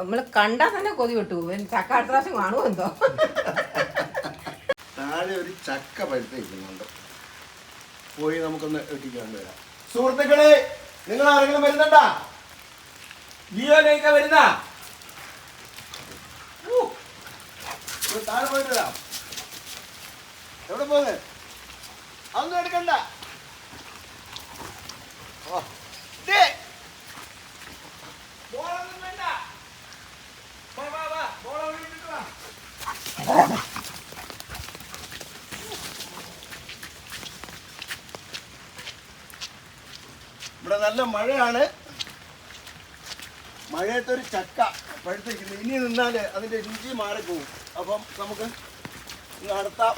നമ്മൾ കണ്ടാ തന്നെ കൊതി വിട്ടു. ഇവൻ ചക്ക അടുത്ത പ്രാവശ്യം കാണുമോ എന്തോ? താഴെ ഒരു ചക്ക പഴുത്തിരിക്കുന്നുണ്ട് പോയി നമുക്കൊന്ന് എത്തിക്കാണ്ട് വരാം. സുഹൃത്തുക്കളെ നിങ്ങൾ ആരെങ്കിലും വരുന്നുണ്ടാ? ലിയോയിലേക്ക് വരുന്ന? താഴെ പോയിട്ട് വരാം. എവിടെ പോകുന്നത് അതൊന്നും എടുക്കണ്ട. ഓ ദേ. ബോളൊന്നും വേണ്ട വാ വാ വാ ബോളവിടെ ഇട്ടിട്ട് വാ ഇവിടെ നല്ല മഴയാണ്. മഴയത്തൊരു ചക്ക പഴുത്തിരിക്കുന്നു. ഇനി നിന്നാൽ അതിന്റെ രുചി മാറിപ്പോവും. അപ്പം നമുക്ക് നടത്താം.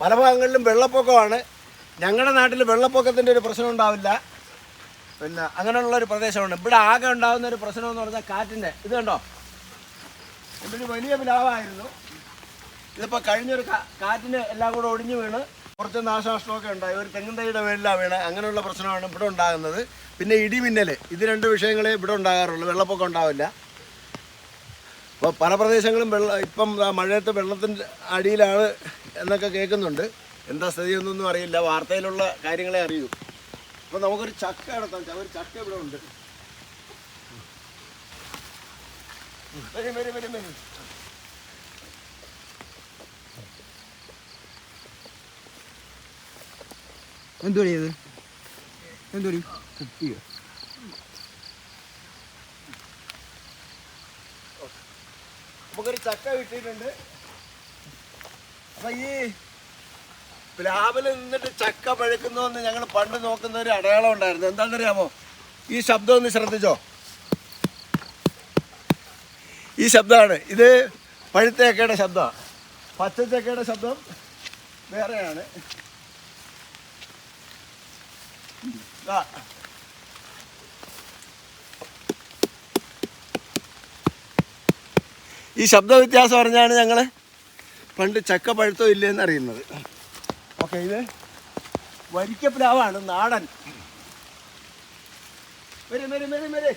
പല ഭാഗങ്ങളിലും വെള്ളപ്പൊക്കമാണ്. ഞങ്ങളുടെ നാട്ടിൽ വെള്ളപ്പൊക്കത്തിന്റെ ഒരു പ്രശ്നം ഉണ്ടാവില്ല. പിന്നെ അങ്ങനെയുള്ള ഒരു പ്രദേശമാണ് ഇവിടെ ആകെ ഉണ്ടാകുന്ന ഒരു പ്രശ്നം എന്ന് പറഞ്ഞാൽ കാറ്റിന്റെ ഇത് കണ്ടോ? ഇതൊരു വലിയ പ്ലാവായിരുന്നു. ഇതിപ്പോൾ കഴിഞ്ഞൊരു കാറ്റിന് എല്ലാം കൂടെ ഒടിഞ്ഞു വീണ്. കുറച്ച് നാശനഷ്ടമൊക്കെ ഉണ്ടായി. ഒരു തെങ്ങും തൈയുടെ മേലിലാണ് വീണ്. അങ്ങനെയുള്ള പ്രശ്നമാണ് ഇവിടെ ഉണ്ടാകുന്നത്. പിന്നെ ഇടിമിന്നൽ ഇത് രണ്ട് വിഷയങ്ങളെ ഇവിടെ ഉണ്ടാകാറുള്ളൂ. വെള്ളപ്പൊക്കം ഉണ്ടാവില്ല. അപ്പോൾ പല പ്രദേശങ്ങളും വെള്ള ഇപ്പം മഴയത്ത് വെള്ളത്തിന്റെ അടിയിലാണ് എന്നൊക്കെ കേൾക്കുന്നുണ്ട്. എന്താ സ്ഥിതി എന്നൊന്നും അറിയില്ല. വാർത്തയിലുള്ള കാര്യങ്ങളെ അറിയൂ. അപ്പോൾ നമുക്കൊരു ചക്ക നടത്താം. ഒരു ചക്ക ഇവിടെ ഉണ്ട്. വരും വരും വരും. എന്തുപടി ഇത്? എന്തുപടി നമുക്കൊരു ചക്ക കിട്ടിയിട്ടുണ്ട്. അപ്പൊ ഈ പ്ലാവിൽ നിന്നിട്ട് ചക്ക പഴുക്കുന്നുവെന്ന് ഞങ്ങൾ പണ്ട് നോക്കുന്ന ഒരു അടയാളം ഉണ്ടായിരുന്നു. എന്താണെന്നറിയാമോ? ഈ ശബ്ദം ഒന്ന് ശ്രദ്ധിച്ചോ? ഈ ശബ്ദമാണ്. ഇത് പഴുത്ത ചക്കയുടെ ശബ്ദമാണ്. പച്ച ചക്കയുടെ ശബ്ദം വേറെയാണ്. ഈ ശബ്ദ വ്യത്യാസം അറിഞ്ഞാണ് ഞങ്ങൾ പണ്ട് ചക്ക പഴുത്തോ ഇല്ലെന്ന് അറിയുന്നത്. ഓക്കെ ഇത് വരിക്കപ്ലാവാണ് നാടൻ. വരും വരും വരും വരും.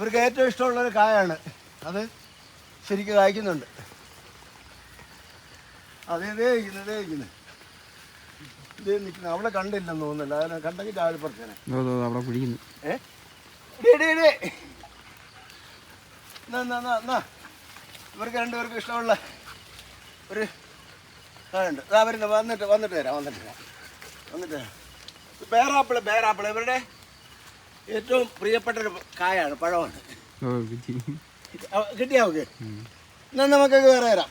ഇവർക്ക് ഏറ്റവും ഇഷ്ടമുള്ളൊരു കായാണ്. അത് ശരിക്കും കായ്ക്കുന്നുണ്ട്. അതേ ഇതേ ഇരിക്കുന്നു ഇതേ ഇരിക്കുന്നു. ഇതേ നിൽക്കുന്നു. അവിടെ കണ്ടില്ലെന്ന് തോന്നുന്നില്ല. അതിനെ കണ്ടെങ്കിൽ ചാടി പറിച്ചേനെ അവിടെ പിടിക്കുന്നു ഏ? ഇവർക്ക് രണ്ടുപേർക്കും ഇഷ്ടമുള്ള ഒരു ഉണ്ട് ഇതാ വരുന്നത് വന്നിട്ട് വന്നിട്ട് വരാം വന്നിട്ട് വരാം വന്നിട്ട് വരാം ബേറാപ്പിൾ ബേറാപ്പിൾ ഇവരുടെ ഏറ്റവും പ്രിയപ്പെട്ട ഒരു കായാണ് പഴമാണ്. കിട്ടിയാ എന്നാ നമുക്കൊക്കെ വേറെ തരാം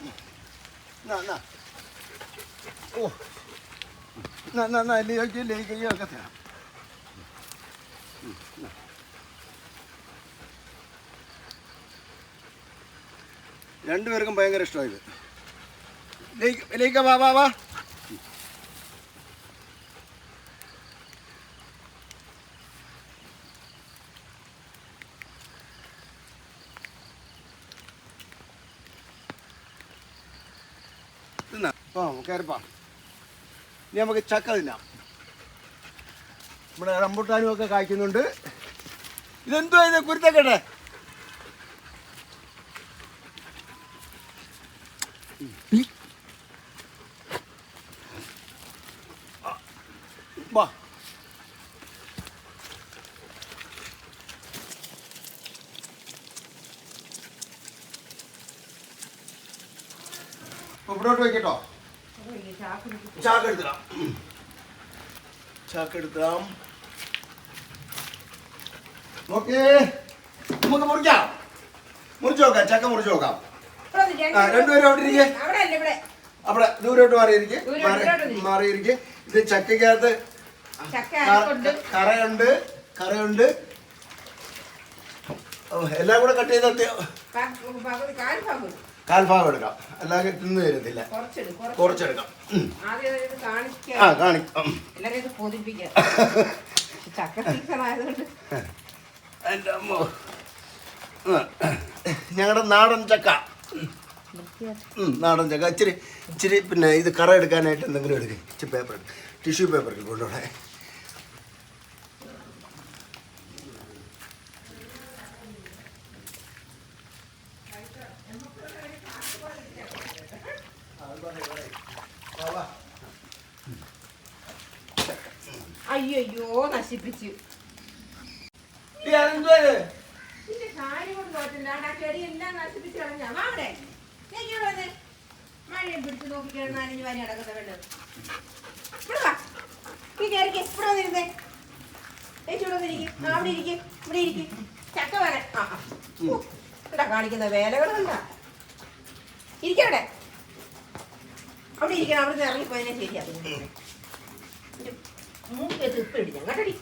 ഓ. എന്നാ ലിയോയ്ക്ക് ഒക്കെ തരാം. രണ്ടുപേർക്കും ഭയങ്കര ഇഷ്ടമായി ഇത്. ലേക്ക് ലേക്ക് വാ വാ വാ തിന്നാ ആ കയറിപ്പാ നമുക്ക് ചക്ക തിന്നാം. നമ്മുടെ റംബുട്ടാനും ഒക്കെ കായ്ക്കുന്നുണ്ട്. ഇതെന്തുവാ ഇത് കുരുത്തക്കട്ടെ വാ. ഇവിടോട്ട് വെക്കട്ടോ. ചാക്ക് എടുത്തിടാം ചാക്ക് എടുത്തിടാം ഓക്കേ നമുക്ക് മുറിക്കാം. മുറിച്ച് നോക്കാം. ചക്ക മുറിച്ച് നോക്കാം. ആ രണ്ടുപേരും അവിടെ ഇരിക്കേ. അവിടെ ദൂരോട്ട് മാറിയിരിക്കെ. മാറിയിരിക്കെ. ഇത് ചക്കയ്ക്കകത്ത് കറയുണ്ട്. കറയുണ്ട്. എല്ലാം കൂടെ കട്ട് ചെയ്ത് കാൽഭാഗം എടുക്കാം. അല്ലാതെ തിന്നു വരുന്നില്ല കുറച്ചിട് കുറച്ചെടുക്കാം. എന്റെ അമ്മ ഇത് ആ കാണിക്കാം. എന്റെ അമ്മോ. ഞങ്ങളുടെ നാടൻ ചക്ക. നാടൻ ചക്ക. ഇച്ചിരി ഇച്ചിരി പിന്നെ ഇത് കറ എടുക്കാനായിട്ട് എന്തെങ്കിലും എടുക്കും. ഇച്ചിരി പേപ്പർ ടിഷ്യൂ പേപ്പർ കൊണ്ടുപോകണേ അയ്യോ നശിപ്പിച്ചു. ഈ? ഇതിന്റെ കാര്യം കൊണ്ട് തോറ്റില്ല ആ ചെടിയെല്ലാം നശിപ്പിച്ച് കളഞ്ഞാ വാ അവിടെ. ദേ ഇങ്ങോട്ട് വന്നേ. മഴയും പിടിച്ച് നോക്കിക്കാൻ നനഞ്ഞ് വാരി നടക്കുന്ന വെള്ളം ഇവിടെ വാ. നീ കയറിക്ക് ഇവിടെ വന്നിരുന്നേ ചേച്ചി ഇവിടെ വന്നിരിക്കും. അവിടെ ഇരിക്കും. ഇവിടെ ഇരിക്കും. ചക്ക വേണേ ആ ഇവിടെ കാണിക്കുന്ന വേലകൾ കണ്ട ഇരിക്കവിടെ അവിടെ ഇരിക്കണം. അവിടെ നിന്ന് ഇറങ്ങിപ്പോയതിനെ ശരിയാ. കേട്ടടി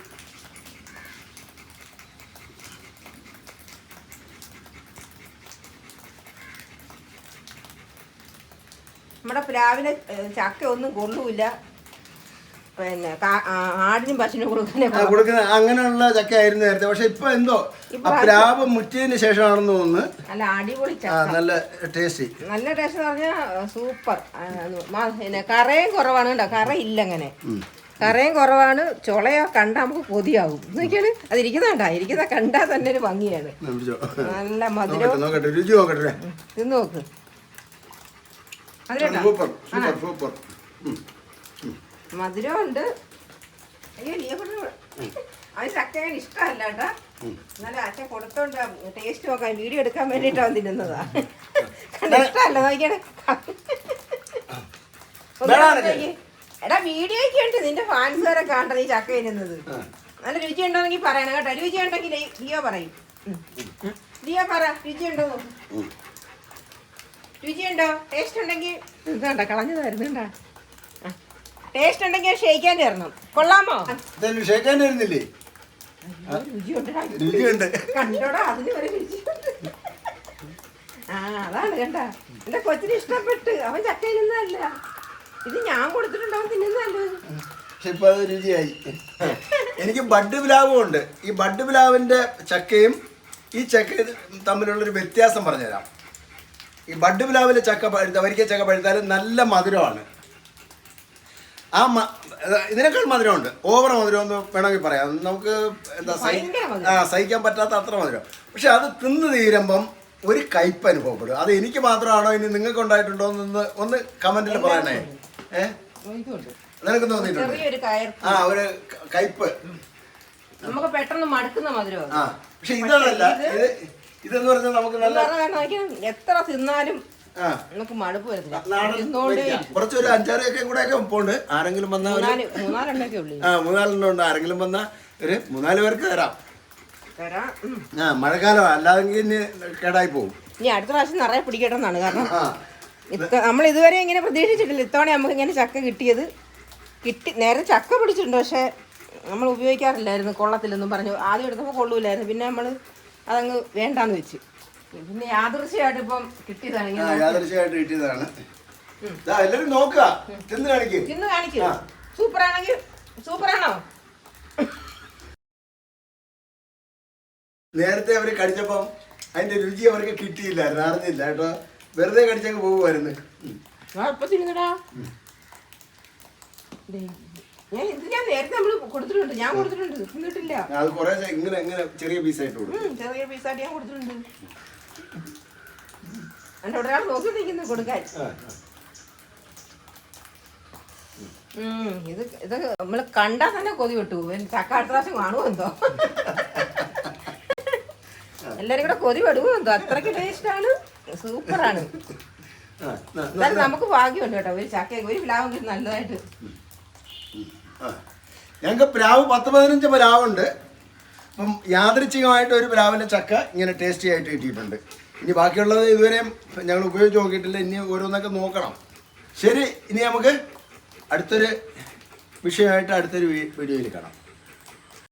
നമ്മുടെ പ്ലാവിലെ ചക്ക ഒന്നും കൊള്ളൂല പിന്നെ ആടിനും പശുവിനും കൊടുക്കാനേ ആ, കൊടുക്കുന്ന അങ്ങനെയുള്ള ചക്ക ആയിരുന്നു നേരത്തെ. പക്ഷെ ഇപ്പൊ എന്തോ പ്ലാവ് മുറ്റിയതിന് ശേഷമാണെന്ന് തോന്നുന്നു. നല്ല അടിപൊളി നല്ല ടേസ്റ്റ്. നല്ല ടേസ്റ്റ് പറഞ്ഞാൽ സൂപ്പർ. പിന്നെ കറയും കുറവാണ് കേട്ടോ. കറയില്ല അങ്ങനെ. കറയും കുറവാണ്. ചുളയോ കണ്ടാൽ നമുക്ക് കൊതിയാവും എന്നൊക്കെയാണ് അത് കണ്ടാ ഇരിക്കുന്ന കണ്ടാൽ തന്നെ ഒരു ഭംഗിയാണ്. നല്ല മധുരം. തിന്ന് നോക്ക്. മധുരമുണ്ട്. അയ്യോ നീ അത് കേട്ടാ. എന്നാലും അച്ഛൻ കൊടുത്തോണ്ട് ടേസ്റ്റ് നോക്കാൻ വീഡിയോ എടുക്കാൻ വേണ്ടിയിട്ടാണ് തിന്നുന്നതാ കണ്ടോ, ഇഷ്ടമല്ല നോക്കിയാണ് എടാ വീഡിയോയ്ക്ക് വേണ്ടി നിന്റെ ഫാൻസ് വരെ കാണണ്ട നീ ചക്ക ഇരുന്നത് നല്ല രുചി ഉണ്ടോന്നെങ്കിൽ പറയണം കേട്ടോ. രുചി ഉണ്ടെങ്കിൽ ലിയോ പറയും. ദിയോ ലിയോ പറ രുചി ഉണ്ടോ രുചി ഉണ്ടോ ടേസ്റ്റ് ഉണ്ടെങ്കിൽ ഇതാണ്ട. കളഞ്ഞതായിരുന്നു ടേസ്റ്റ് ഉണ്ടെങ്കിൽ ക്ഷയിക്കാൻ തരണം. കൊള്ളാമോ? രുചി ഉണ്ടടാ രുചിയുണ്ട് കണ്ടോടാ അതിന് ഒരു രുചി ആ അതാണ് കണ്ട. എന്റെ കൊച്ചിന് ഇഷ്ടപ്പെട്ട്. അവൻ ചക്കയിൽ തിന്നതല്ല ഇത് ഞാൻ കൊടുത്തിട്ടുണ്ടോ അവൻ തിന്നുന്നല്ലോ പക്ഷെ ഇപ്പൊ അത് രുചിയായി. എനിക്ക് ബഡ് പ്ലാവും ഉണ്ട്. ഈ ബഡ് പ്ലാവിന്റെ ചക്കയും ഈ ചക്ക തമ്മിലുള്ളൊരു വ്യത്യാസം പറഞ്ഞുതരാം. ഈ ബഡ് പ്ലാവിലെ ചക്ക പഴുത്ത വരിക്ക ചക്ക പഴുത്താൽ നല്ല മധുരമാണ്. ആ ഇതിനേക്കാൾ മധുരമുണ്ട്. ഓവർ മധുരം എന്ന് വേണമെങ്കിൽ പറയാം. നമുക്ക് എന്താ സഹി ആ സഹിക്കാൻ പറ്റാത്ത അത്ര മധുരം. പക്ഷെ അത് തിന്ന് തീരുമ്പം ഒരു കയ്പ് അനുഭവപ്പെടും അത് എനിക്ക് മാത്രമാണോ ഇനി നിങ്ങൾക്ക് ഉണ്ടായിട്ടുണ്ടോ എന്ന് ഒന്ന് കമന്റിൽ പറയണേ. നിനക്ക് തോന്നിയിട്ടുണ്ട്. ആ ഒരു കയ്പ്. നമുക്ക് പെട്ടെന്ന് മടുക്കുന്ന മധുരം ആ പക്ഷെ ഇതല്ല. ഇത് ഇതെന്ന് പറഞ്ഞാൽ നമുക്ക് നല്ല എത്ര തിന്നാലും നമുക്ക് മടുപ്പ് വരത്തില്ല. കുറച്ചൊരു അഞ്ചാറൊക്കെ കൂടെ ഒക്കെ പോണ്ട് ആരെങ്കിലും വന്നാൽ ആ മൂന്നാലെണ്ണം ഉണ്ട്. ആരെങ്കിലും വന്നാൽ ഒരു മൂന്നാൽ പേർക്ക് തരാം. ആ മഴക്കാലം ഇനി കേടായി പോകും. ഇനി അടുത്ത പ്രാവശ്യം നിറയെ പിടിക്കട്ടെന്നാണ് കാരണം. ഇത്ത- നമ്മൾ ഇതുവരെ ഇങ്ങനെ പ്രതീക്ഷിച്ചിട്ടില്ല. ഇത്തവണ നമുക്ക് ഇങ്ങനെ ചക്ക കിട്ടിയത് കിട്ടി. നേരെ ചക്ക പിടിച്ചിട്ടുണ്ട് പക്ഷേ നമ്മൾ ഉപയോഗിക്കാറില്ലായിരുന്നു. കൊള്ളത്തില്ലെന്നും പറഞ്ഞു. ആദ്യം എടുത്തപ്പോൾ കൊള്ളൂലായിരുന്നു പിന്നെ നമ്മൾ അതങ്ങ് വേണ്ടാന്ന് വെച്ച്. പിന്നെ യാദൃശ്യമായിട്ട് ഇപ്പം കിട്ടിയതാണ് യാദൃശ്യമായിട്ട് കിട്ടിയതാണ്. എല്ലാവരും നോക്കുക. തിന്ന് കാണിക്കും. തിന്ന് കാണിക്കൂ. സൂപ്പർ ആണെങ്കിൽ സൂപ്പറാണോ? നേരത്തെ അവർ കടിച്ചപ്പം അതിന്റെ രുചി അവർക്ക് കിട്ടിയില്ലായിരുന്നു. അറിഞ്ഞില്ല കേട്ടോ. വെറുതെ കടിച്ചങ്ങ് പോകുമായിരുന്നു അത് കുറേ ഇങ്ങനെ ഇങ്ങനെ ചെറിയ പീസായിട്ട് കൊടുക്കും ചെറിയ പീസായിട്ട് ഞാൻ കൊടുത്തിട്ടുണ്ട്. ഒരാൾ കൊടുക്കാൻ. ഇത് ഇത് നമ്മൾ കണ്ടാൽ തന്നെ കൊതി വിട്ടു ചക്ക അടുത്ത പ്രാവശ്യം കാണുമോ എന്തോ? എല്ലാരും കൂടെ കൊതി വിടുവോ എന്തോ? അത്രയ്ക്ക് ടേസ്റ്റ് ആണ്. സൂപ്പറാണ്. എന്നാലും നമുക്ക് ഭാഗ്യമുണ്ട് കേട്ടോ. ഒരു ചക്ക ഒരു പ്ലാവ് കിട്ടി നല്ലതായിട്ട്. ഞങ്ങൾക്ക് പ്ലാവ് പത്ത് പതിനഞ്ച് പ്ലാവുണ്ട്. അപ്പം യാദൃച്ഛികമായിട്ട് ഒരു പ്ലാവിന്റെ ചക്ക ഇങ്ങനെ ടേസ്റ്റി ആയിട്ട് കിട്ടിയിട്ടുണ്ട്. ഇനി ബാക്കിയുള്ളത് ഇതുവരെയും ഞങ്ങൾ ഉപയോഗിച്ച് നോക്കിയിട്ടില്ല. ഇനി ഓരോന്നൊക്കെ നോക്കണം. ശരി ഇനി നമുക്ക് അടുത്തൊരു വിഷയമായിട്ട് അടുത്തൊരു വീഡിയോയിൽ കാണാം.